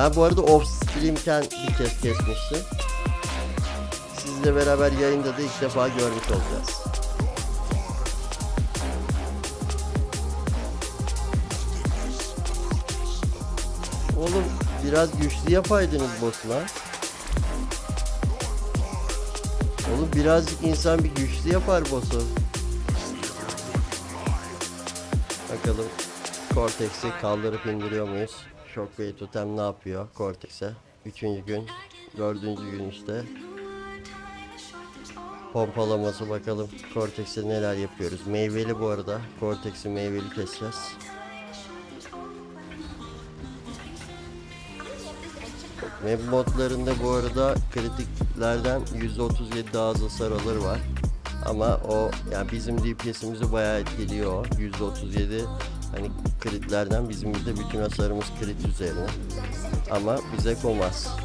Ben bu arada off streamken bir kez kesmiştim. Sizle beraber yayında da ilk defa görmüş olacağız. Oğlum biraz güçlü yapaydınız boss'la. Oğlum birazcık insan bir güçlü yapar boss'u. Bakalım Cortex'i kaldırıp indiriyor muyuz? Shockwave Totem ne yapıyor Cortex'e? Üçüncü gün, dördüncü gün işte. Pompalaması bakalım Cortex'e neler yapıyoruz. Meyveli bu arada. Cortex'i meyveli keseceğiz. Map modlarında bu arada kritiklerden %37 daha az hasar alır var. Ama o yani bizim DPS'imizi bayağı etkiliyor o. %37 hani kritlerden bizim de bütün hasarımız krit üzerine. Ama bize komaz.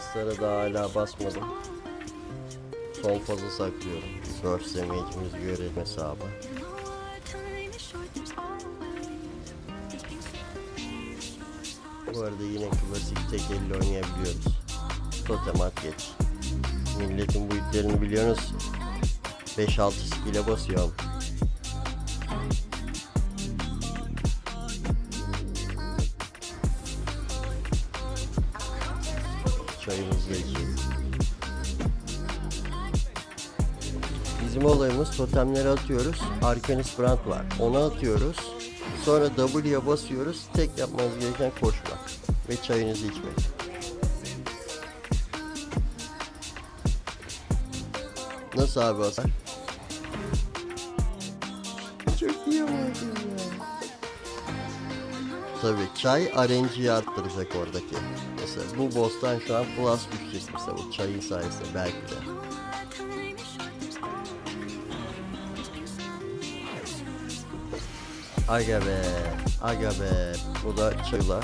Time is short, there's always this piece of me that shows Bu arada yine klasik tek elle oynayabiliyoruz. Totem at geç. Milletin bu yüklerini biliyorsunuz. 5-6 skill'e basıyorum. İçelim. Bizim olayımız totemleri atıyoruz. Arcanis Brand var. Onu atıyoruz. Sonra W'ye basıyoruz. Tek yapmanız gereken koşmak. Ve çayınızı içmek. Nasıl abi hasar? Tabii çay RNG'yi arttıracak oradaki. Mesela bu boss'tan şu an plus düşecek mesela bu çayın sayesinde belki de. Aga be, aga be. Bu da çayla.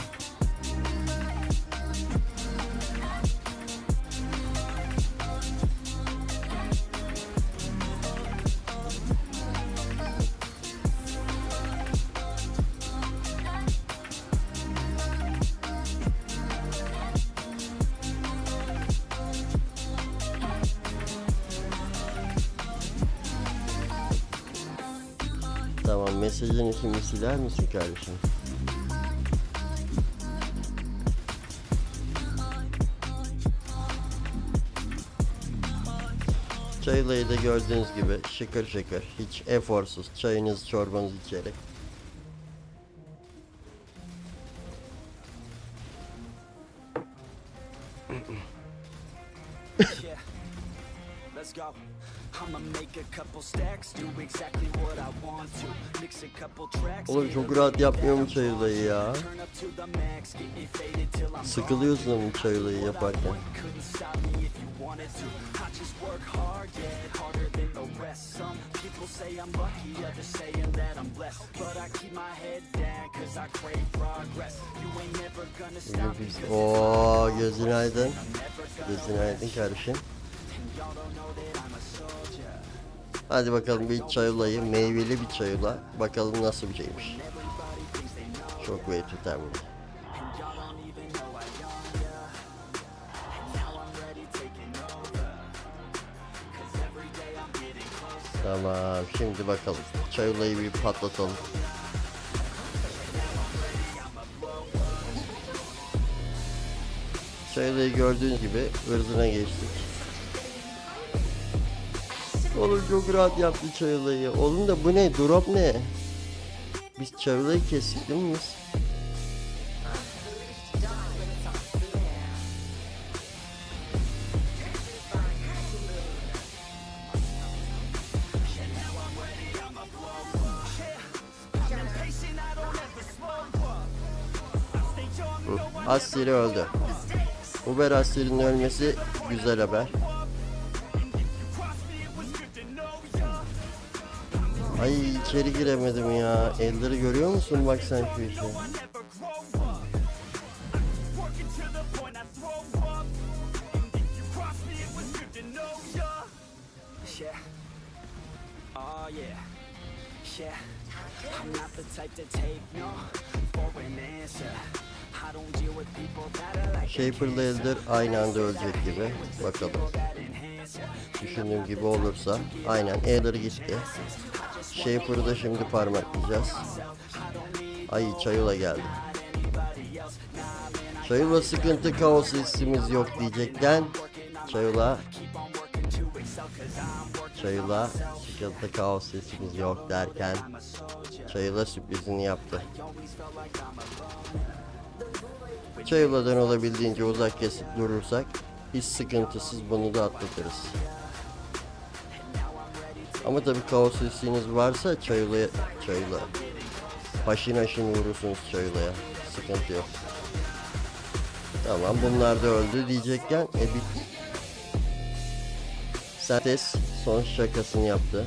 Şimdi siler misin kardeşim? Çaylayı da gördüğünüz gibi şıkır şıkır hiç eforsuz çayınız çorbanızı içerek let's go. Oğlum çok rahat yapmıyor mu çaylayı ya? Sıkılıyorsun ama çaylayı yaparken. gone. Couldn't stop me if you wanted to. I just work hard, yeah, harder than the rest. Some people say I'm lucky, others saying that I'm blessed. But I keep my head down, cause I crave progress. You ain't never gonna stop me. Biz- Oo gözün aydın. Gözün aydın kardeşim. Hadi bakalım bir çay olayı. Meyveli bir çay ola. Bakalım nasıl bir şeymiş. Çok ve tutar bunu. Tamam şimdi bakalım. Çay olayı bir patlatalım. Çay olayı gördüğünüz gibi hırzına geçtik. Oğlum çok rahat yaptı çayılayı. Oğlum da bu ne? Drop ne? Biz çayılayı kestik değil mi biz? Hı, Asyri öldü. Uber Asyri'nin ölmesi güzel haber. Ay içeri giremedim ya. Elleri görüyor musun bak sen şu işi. Shaper'la Elder aynı anda ölecek gibi. Bakalım. Düşündüğüm gibi olursa. Aynen Elder gitti. Shaper'ı da şimdi parmaklayacağız. Ay Çayula geldi. Çayula sıkıntı kaos hissimiz yok diyecekken Çayula Çayula sıkıntı kaos hissimiz yok derken Çayula sürprizini yaptı. Çayıla'dan olabildiğince uzak kesip durursak hiç sıkıntısız bunu da atlatırız. Ama tabi kaos hissiniz varsa Çayıla'ya Çayıla Haşin haşin vurursunuz Çayıla'ya. Sıkıntı yok. Tamam bunlar da öldü diyecekken e bir Sertes son şakasını yaptı.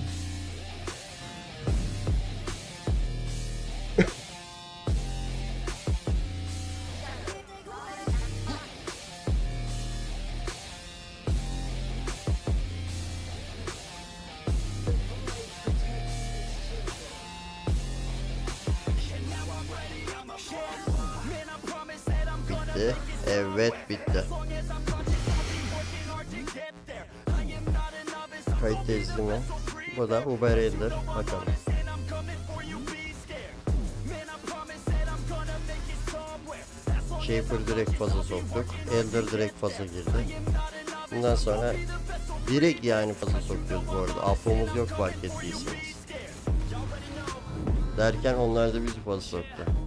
Uber Elder. Bakalım. Shaper direkt faza soktuk. Elder direkt faza girdi. Bundan sonra direkt yani faza sokuyoruz bu arada. Afomuz yok fark ettiyseniz. Derken onlar da bizi faza soktu.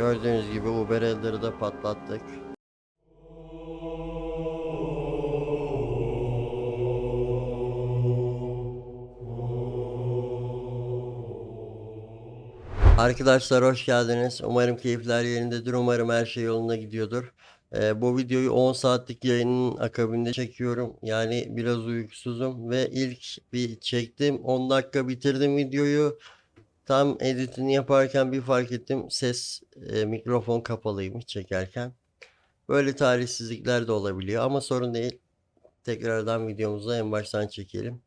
Gördüğünüz gibi Uber Elder'ı da patlattık. Arkadaşlar hoş geldiniz. Umarım keyifler yerindedir. Umarım her şey yolunda gidiyordur. Ee, bu videoyu 10 saatlik yayının akabinde çekiyorum. Yani biraz uykusuzum ve ilk bir çektim. 10 dakika bitirdim videoyu. Tam editini yaparken bir fark ettim. Ses e, mikrofon kapalıymış çekerken. Böyle talihsizlikler de olabiliyor ama sorun değil. Tekrardan videomuzu en baştan çekelim.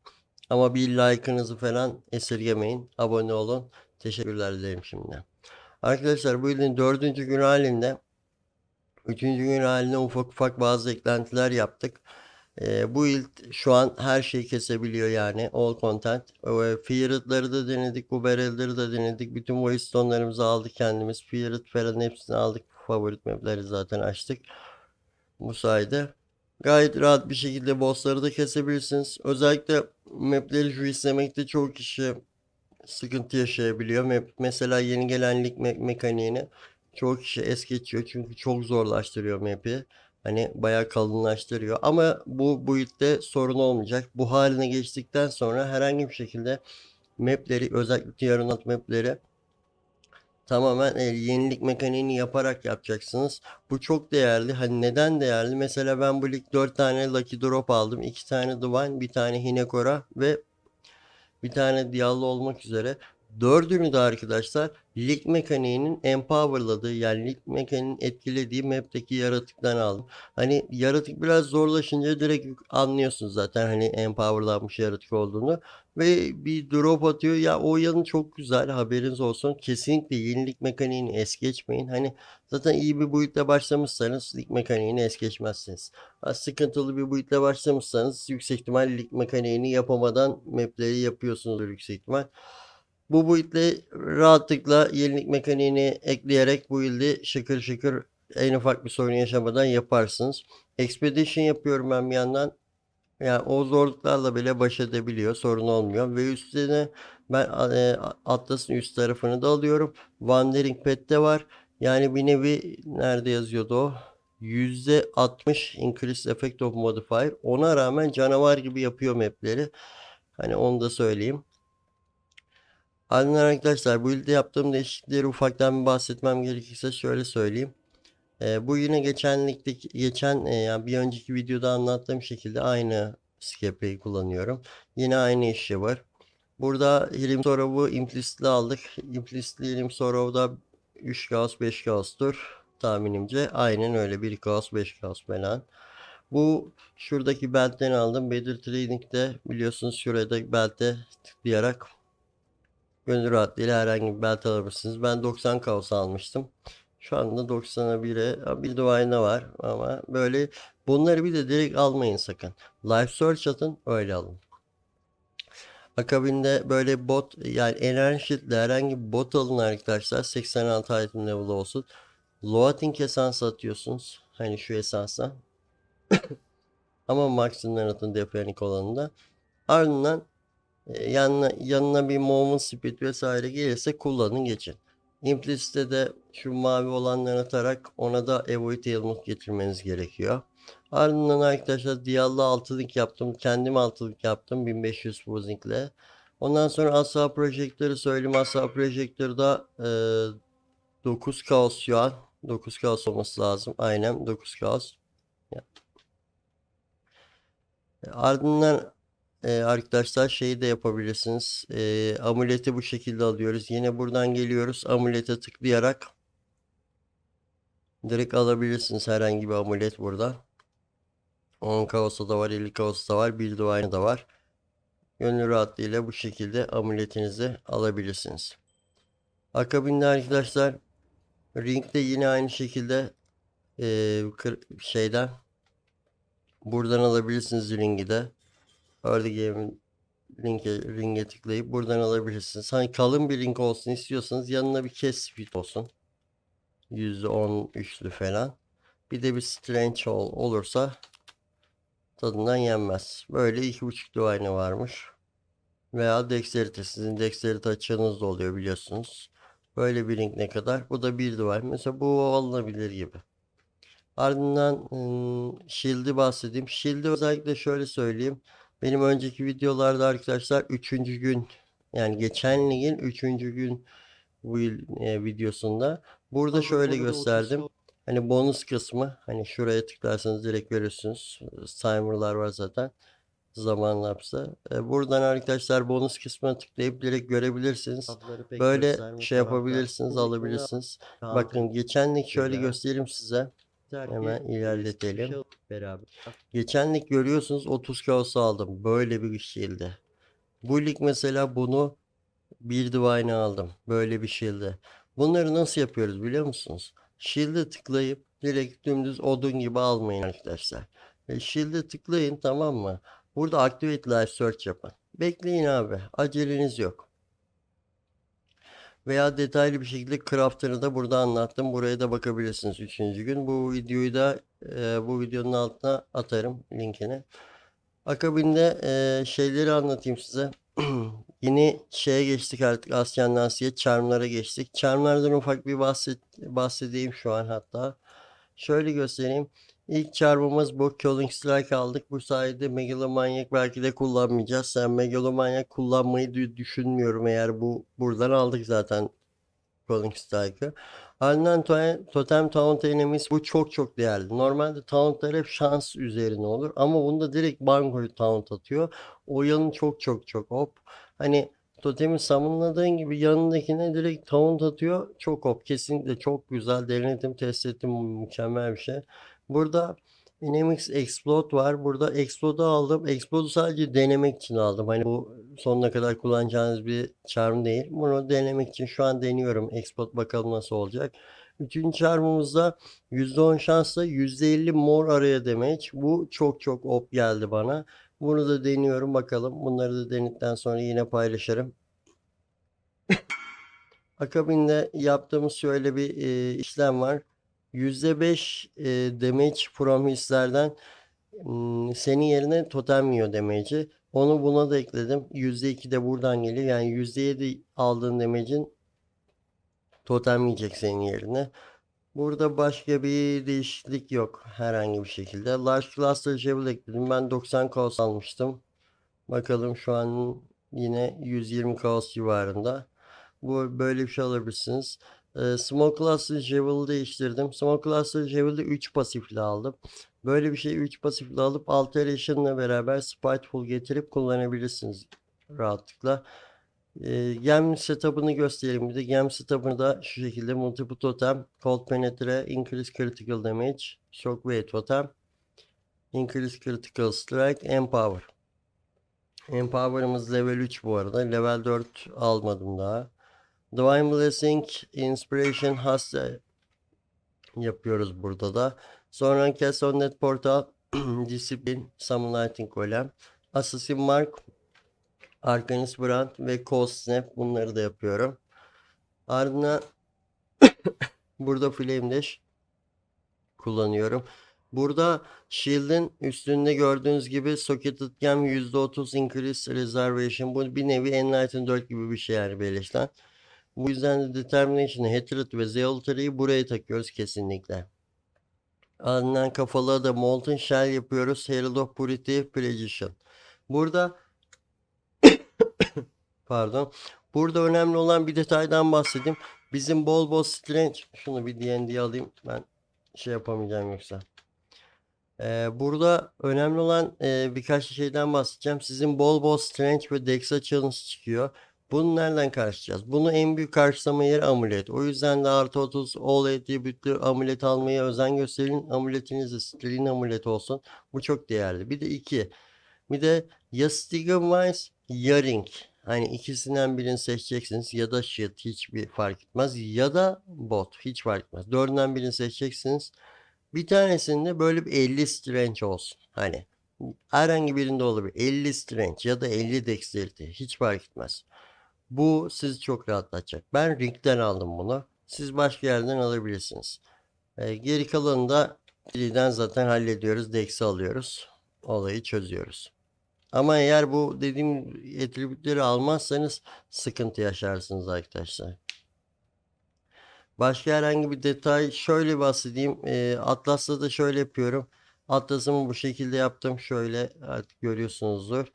Ama bir like'ınızı falan esirgemeyin. Abone olun. Teşekkürler dilerim şimdi. Arkadaşlar bu yılın dördüncü gün halinde Üçüncü gün haline ufak ufak bazı eklentiler yaptık. Ee, bu yıl şu an her şeyi kesebiliyor yani. All content. Ee, Feared'ları da denedik. Bu barrel'ları da denedik. Bütün Voicestone'larımızı aldık kendimiz. Feared falan hepsini aldık. Favorit map'leri zaten açtık. Bu sayede. Gayet rahat bir şekilde bossları da kesebilirsiniz. Özellikle map'leri şu izlemekte çoğu kişi sıkıntı yaşayabiliyor. Map, mesela yeni gelen lig me- mekaniğini çoğu kişi es geçiyor çünkü çok zorlaştırıyor map'i. Hani bayağı kalınlaştırıyor. Ama bu build'de sorun olmayacak. Bu haline geçtikten sonra herhangi bir şekilde map'leri özellikle 16 map'leri tamamen e, yenilik mekaniğini yaparak yapacaksınız. Bu çok değerli. Hani neden değerli? Mesela ben bu lig 4 tane Lucky Drop aldım. 2 tane Divine, bir tane Hinekora ve bir tane Diallo olmak üzere. Dördünü de arkadaşlar lig mekaniğinin empowerladığı yani lig mekaniğinin etkilediği map'teki yaratıktan aldım. Hani yaratık biraz zorlaşınca direkt anlıyorsunuz zaten hani empowerlanmış yaratık olduğunu. Ve bir drop atıyor ya o yanı çok güzel haberiniz olsun. Kesinlikle yenilik mekaniğini es geçmeyin. Hani zaten iyi bir boyutla başlamışsanız lig mekaniğini es geçmezsiniz. Ha, sıkıntılı bir boyutla başlamışsanız yüksek ihtimal lig mekaniğini yapamadan mapleri yapıyorsunuzdur yüksek ihtimal. Bu build'le rahatlıkla yenilik mekaniğini ekleyerek bu build'i şıkır şıkır en ufak bir sorun yaşamadan yaparsınız. Expedition yapıyorum ben bir yandan. Yani o zorluklarla bile baş edebiliyor. Sorun olmuyor. Ve üstüne ben e, Atlas'ın üst tarafını da alıyorum. Wandering Pet de var. Yani bir nevi nerede yazıyordu o? %60 increase effect of modifier. Ona rağmen canavar gibi yapıyor mapleri. Hani onu da söyleyeyim. Aynen arkadaşlar bu ilde yaptığım değişiklikleri ufaktan bir bahsetmem gerekirse şöyle söyleyeyim. Ee, bu yine geçenlikteki geçen e, yani bir önceki videoda anlattığım şekilde aynı scape'i kullanıyorum. Yine aynı işi var. Burada Hilim Sorov'u implicit'li aldık. Implicit'li Hilim Sorov'da 3 kaos 5 kaostur tahminimce. Aynen öyle 1 kaos 5 kaos falan. Bu şuradaki beltten aldım. Better Trading'de biliyorsunuz şurada belte tıklayarak Gönül rahatlığıyla herhangi bir belt alabilirsiniz. Ben 90 kaos almıştım. Şu anda 90'a 1'e bir duayna var ama böyle bunları bir de direkt almayın sakın. Life search atın öyle alın. Akabinde böyle bot yani enerjitle herhangi bir bot alın arkadaşlar. 86 item level olsun. Loating esans atıyorsunuz. Hani şu esansa. Ama maksimumdan atın deponik olanında. Ardından yanına, yanına bir movement speed vesaire gelirse kullanın geçin. Implicit'te de şu mavi olanları atarak ona da avoid ailment getirmeniz gerekiyor. Ardından arkadaşlar Diallo altılık yaptım. Kendim altılık yaptım 1500 ile. Ondan sonra Asa Projector'ı söyleyeyim. Asa Projector'da e, 9 kaos şu an. 9 kaos olması lazım. Aynen 9 kaos. Ardından ee, arkadaşlar şeyi de yapabilirsiniz. Ee, amuleti bu şekilde alıyoruz. Yine buradan geliyoruz. Amulete tıklayarak direkt alabilirsiniz herhangi bir amulet burada. 10 kaosa da var, 50 kaosa da var, bir duayna da var. Gönül rahatlığıyla bu şekilde amuletinizi alabilirsiniz. Akabinde arkadaşlar ringde yine aynı şekilde ee, şeyden buradan alabilirsiniz ringi de. Early Game'in linke, ringe tıklayıp buradan alabilirsiniz. Hani kalın bir link olsun istiyorsanız yanına bir cast speed olsun. %13'lü falan. Bir de bir strange ol, olursa tadından yenmez. Böyle iki buçuk duayne varmış. Veya dexterity. Sizin dexterity açığınız da oluyor biliyorsunuz. Böyle bir link ne kadar? Bu da bir duvar. Mesela bu alınabilir gibi. Ardından ım, Shield'i bahsedeyim. Shield'i özellikle şöyle söyleyeyim. Benim önceki videolarda arkadaşlar 3. gün yani geçen ligin 3. gün bu yıl, e, videosunda burada şöyle gösterdim. Hani bonus kısmı hani şuraya tıklarsanız direkt görürsünüz. Timer'lar var zaten. Zaman lapsa. E, buradan arkadaşlar bonus kısmına tıklayıp direkt görebilirsiniz. Böyle şey yapabilirsiniz, alabilirsiniz. Bakın geçen lig şöyle göstereyim size. Hemen ilerletelim beraber. Geçen lig görüyorsunuz 30 kaos aldım. Böyle bir shield'e. Bu lig mesela bunu bir divine'a aldım. Böyle bir shield'e. Bunları nasıl yapıyoruz biliyor musunuz? Shield'e tıklayıp direkt dümdüz odun gibi almayın arkadaşlar. E, Shield'e tıklayın tamam mı? Burada Activate Live Search yapın. Bekleyin abi. Aceleniz yok. Veya detaylı bir şekilde Crafter'ı da burada anlattım. Buraya da bakabilirsiniz 3. gün. Bu videoyu da e, bu videonun altına atarım linkini. Akabinde e, şeyleri anlatayım size. Yeni şeye geçtik artık Asyan Nasiye Charm'lara geçtik. Charm'lardan ufak bir bahset, bahsedeyim şu an hatta. Şöyle göstereyim. İlk çarpımız bu Killing Strike aldık. Bu sayede Megalomanyak belki de kullanmayacağız. Sen Megalomanyak kullanmayı dü- düşünmüyorum eğer bu buradan aldık zaten Killing Strike'ı. Ardından to- Totem Taunt Enemies bu çok çok değerli. Normalde tauntlar hep şans üzerine olur ama bunda direkt Bango'yu taunt atıyor. O yanı çok çok çok hop. Hani Totemi summonladığın gibi yanındakine direkt taunt atıyor. Çok hop. Kesinlikle çok güzel. Denedim, test ettim. Mükemmel bir şey. Burada Dynamics Explode var. Burada Explode'u aldım. Explode'u sadece denemek için aldım. Hani bu sonuna kadar kullanacağınız bir charm değil. Bunu denemek için şu an deniyorum. Explode bakalım nasıl olacak. Üçüncü charmımızda %10 şansla %50 mor araya damage. Bu çok çok op geldi bana. Bunu da deniyorum bakalım. Bunları da denedikten sonra yine paylaşırım. Akabinde yaptığımız şöyle bir e, işlem var. %5 e, damage from senin yerine totem yiyor damage'i. Onu buna da ekledim. %2 de buradan geliyor. Yani %7 aldığın damage'in totem yiyecek senin yerine. Burada başka bir değişiklik yok herhangi bir şekilde. Large Cluster Javel ekledim. Ben 90 kaos almıştım. Bakalım şu an yine 120 kaos civarında. Bu böyle bir şey alabilirsiniz. Ee, Smoke Cluster Javel'ı değiştirdim. Smoke Cluster Javel'ı 3 pasifle aldım. Böyle bir şey 3 pasifle alıp Alteration'la beraber Spiteful getirip kullanabilirsiniz rahatlıkla. E, gem setup'ını göstereyim. Bir de gem setup'ını da şu şekilde multiple totem, cold penetre, increase critical damage, shockwave totem, increase critical strike, empower. Empower'ımız level 3 bu arada. Level 4 almadım daha. Divine Blessing, Inspiration, Hasta yapıyoruz burada da. Sonra Cast on Net Portal, Discipline, Summon Lightning Golem, Assassin Mark, Arcanist Brand ve Cold Snap bunları da yapıyorum. Ardından burada Flame Dash kullanıyorum. Burada Shield'in üstünde gördüğünüz gibi Socketed Gem %30 Increase Reservation. Bu bir nevi Enlighten 4 gibi bir şey yani beleşten. Bu yüzden de Determination, Hatred ve Zealotry'yi buraya takıyoruz kesinlikle. Ardından kafalığa da Molten Shell yapıyoruz. Herald of Purity, Precision. Burada Pardon. Burada önemli olan bir detaydan bahsedeyim. Bizim bol bol strange şunu bir D&D alayım. Ben şey yapamayacağım yoksa. Ee, burada önemli olan e, birkaç şeyden bahsedeceğim. Sizin bol bol strange ve dex açığınız çıkıyor. Bunu nereden karşılayacağız? Bunu en büyük karşılama yeri amulet. O yüzden de artı 30 all attribute'lü amulet almaya özen gösterin. Amuletiniz de Sterling amulet olsun. Bu çok değerli. Bir de iki. Bir de ya Stigmawise ya Ring. Hani ikisinden birini seçeceksiniz ya da Shield hiçbir fark etmez ya da Bot hiç fark etmez. Dördünden birini seçeceksiniz. Bir tanesinde böyle bir 50 Strange olsun. Hani herhangi birinde olabilir. 50 Strange ya da 50 Dexterity hiç fark etmez. Bu sizi çok rahatlatacak. Ben Ring'den aldım bunu. Siz başka yerden alabilirsiniz. Ee, geri kalanını da birden zaten hallediyoruz. Dex'i alıyoruz. Olayı çözüyoruz. Ama eğer bu dediğim atribütleri almazsanız sıkıntı yaşarsınız arkadaşlar. Başka herhangi bir detay şöyle bahsedeyim. Ee, Atlas'ta da şöyle yapıyorum. Atlas'ımı bu şekilde yaptım. Şöyle artık görüyorsunuzdur.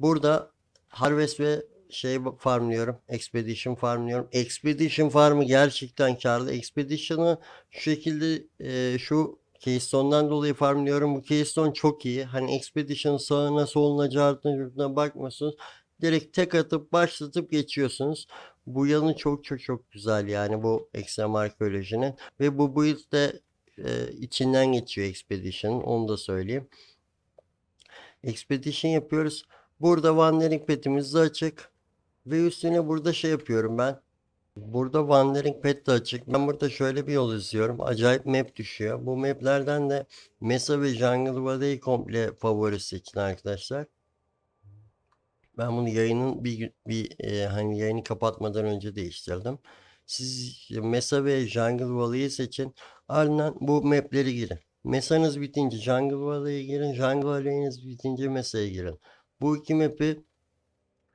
Burada Harvest ve şey farmlıyorum. Expedition farmlıyorum. Expedition farmı gerçekten karlı. Expedition'ı şu şekilde e, şu Keystone'dan dolayı farmlıyorum. Bu Keystone çok iyi. Hani Expedition sağına soluna cartına bakmıyorsunuz. Direkt tek atıp başlatıp geçiyorsunuz. Bu yanı çok çok çok güzel yani bu ekstrem arkeolojinin. Ve bu build de e, içinden geçiyor Expedition'ın onu da söyleyeyim. Expedition yapıyoruz. Burada Wandering Pet'imiz de açık. Ve üstüne burada şey yapıyorum ben. Burada Wandering Pet de açık. Ben burada şöyle bir yol izliyorum. Acayip map düşüyor. Bu maplerden de Mesa ve Jungle Valley komple favori seçin arkadaşlar. Ben bunu yayının bir bir e, hani yayını kapatmadan önce değiştirdim. Siz Mesa ve Jungle Valley'i seçin. Ardından bu mapleri girin. Mesa'nız bitince Jungle Valley'e girin. Jungle Valley'iniz bitince Mesa'ya girin. Bu iki map'i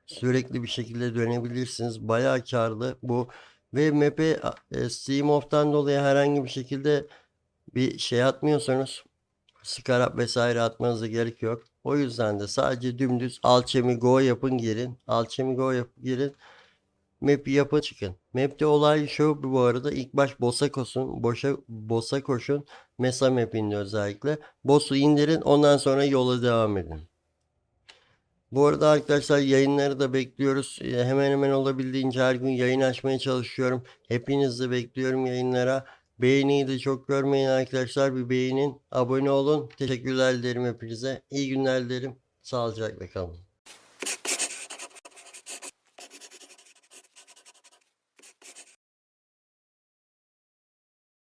sürekli bir şekilde dönebilirsiniz. Bayağı karlı bu. Ve map'e e, Steam Off'tan dolayı herhangi bir şekilde bir şey atmıyorsanız Scarab vesaire atmanıza gerek yok. O yüzden de sadece dümdüz Alchemy Go yapın girin. Alchemy Go yapın girin. Map'i yapın çıkın. Map'te olay şu bu arada ilk baş boss'a koşun. Boşa, boss'a koşun. Mesa map'inde özellikle. Boss'u indirin ondan sonra yola devam edin. Bu arada arkadaşlar yayınları da bekliyoruz. Ee, Hemen hemen olabildiğince her gün yayın açmaya çalışıyorum. Hepinizi bekliyorum yayınlara. Beğeniyi de çok görmeyin arkadaşlar. Bir beğenin, abone olun. Teşekkürler dilerim hepinize. İyi günler dilerim. Sağlıcakla kalın.